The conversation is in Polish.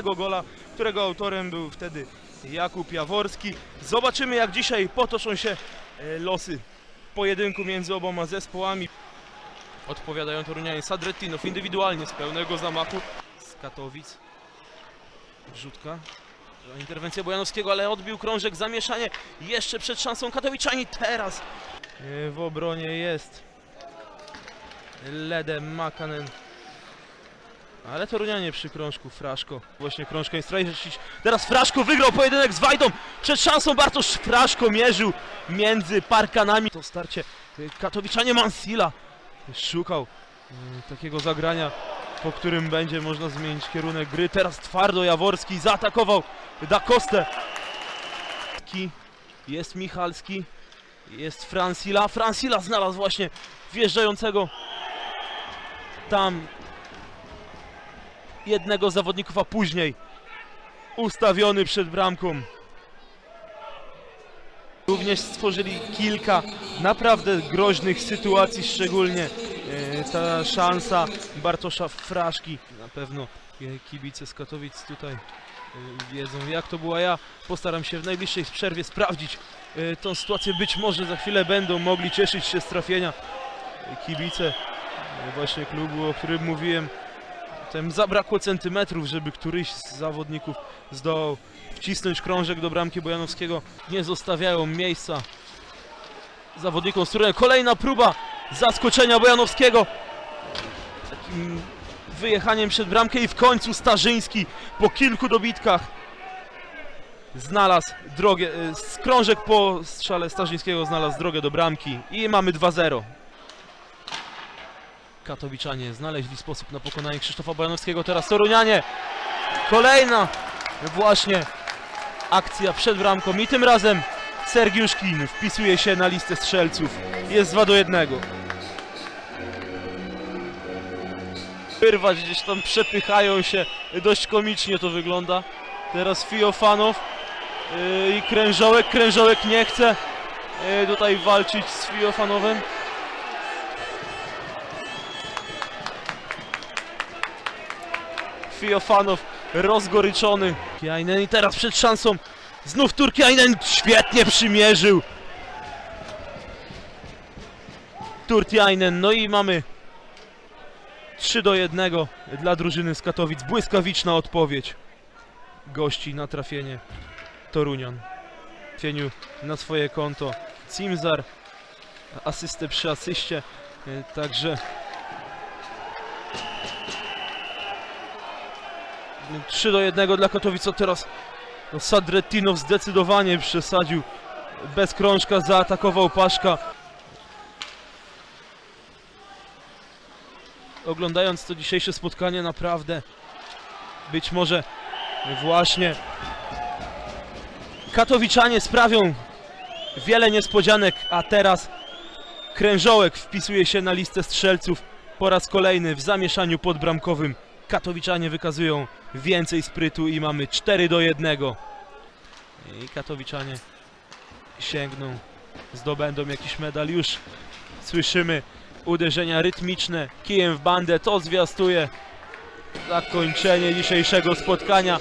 gola, którego autorem był wtedy Jakub Jaworski. Zobaczymy jak dzisiaj potoczą się e, losy pojedynku między oboma zespołami. Odpowiadają Torunianie Sadretinow indywidualnie z pełnego zamachu z Katowic. Rzutka. Interwencja Bojanowskiego, ale odbił krążek, zamieszanie jeszcze przed szansą Katowiczani. Teraz e, w obronie jest Ledem Makanen. Ale Torunianie przy krążku, Fraszko. Właśnie krążka jest tracić. Teraz Fraszko wygrał pojedynek z Wajdą. Przed szansą Bartosz Fraszko mierzył między parkanami. To starcie y, Katowiczanie Mansilla szukał y, takiego zagrania, po którym będzie można zmienić kierunek gry. Teraz twardo Jaworski zaatakował Da Costę. Ki- Jest Michalski, jest Francila. Francila znalazł właśnie wjeżdżającego tam jednego z zawodników, a później ustawiony przed bramką. Również stworzyli kilka naprawdę groźnych sytuacji, szczególnie e, ta szansa Bartosza Fraszki. Na pewno e, kibice z Katowic tutaj e, wiedzą jak to była. Ja postaram się w najbliższej przerwie sprawdzić tą sytuację. Być może za chwilę będą mogli cieszyć się z trafienia kibice właśnie klubu, o którym mówiłem. Tem zabrakło centymetrów, żeby któryś z zawodników zdołał wcisnąć krążek do bramki Bojanowskiego. Nie zostawiają miejsca zawodnikom Torunią. Kolejna próba zaskoczenia Bojanowskiego. Takim wyjechaniem przed bramkę i w końcu Starzyński po kilku dobitkach znalazł drogę, e, z krążek po strzale Starzyńskiego znalazł drogę do bramki i mamy 2-0. Katowiczanie znaleźli sposób na pokonanie Krzysztofa Bojanowskiego, teraz Torunianie. Kolejna właśnie akcja przed bramką i tym razem Sergiusz Klin wpisuje się na listę strzelców. Jest 2 do 1. Wyrwać gdzieś tam przepychają się, dość komicznie to wygląda. Teraz Fiofanow yy, i Krężołek, Krężołek nie chce yy, tutaj walczyć z Fiofanowem. Fiofanow rozgoryczony. Kiainen i teraz przed szansą znów Turkiainen świetnie przymierzył. Turkiainen, no i mamy 3 do 1 dla drużyny z Katowic. Błyskawiczna odpowiedź gości na trafienie Torunian. Trafieniu na swoje konto Cimzar, asystę przy asyście, e, także 3 do 1 dla Katowic, a teraz no, Sadretinow zdecydowanie przesadził. Bez krążka zaatakował Paszka. Oglądając to dzisiejsze spotkanie naprawdę być może właśnie Katowiczanie sprawią wiele niespodzianek, a teraz Krężołek wpisuje się na listę strzelców po raz kolejny w zamieszaniu podbramkowym. Katowiczanie wykazują więcej sprytu i mamy 4 do 1. I Katowiczanie sięgną, zdobędą jakiś medal. Już słyszymy uderzenia rytmiczne kijem w bandę. To zwiastuje zakończenie dzisiejszego spotkania.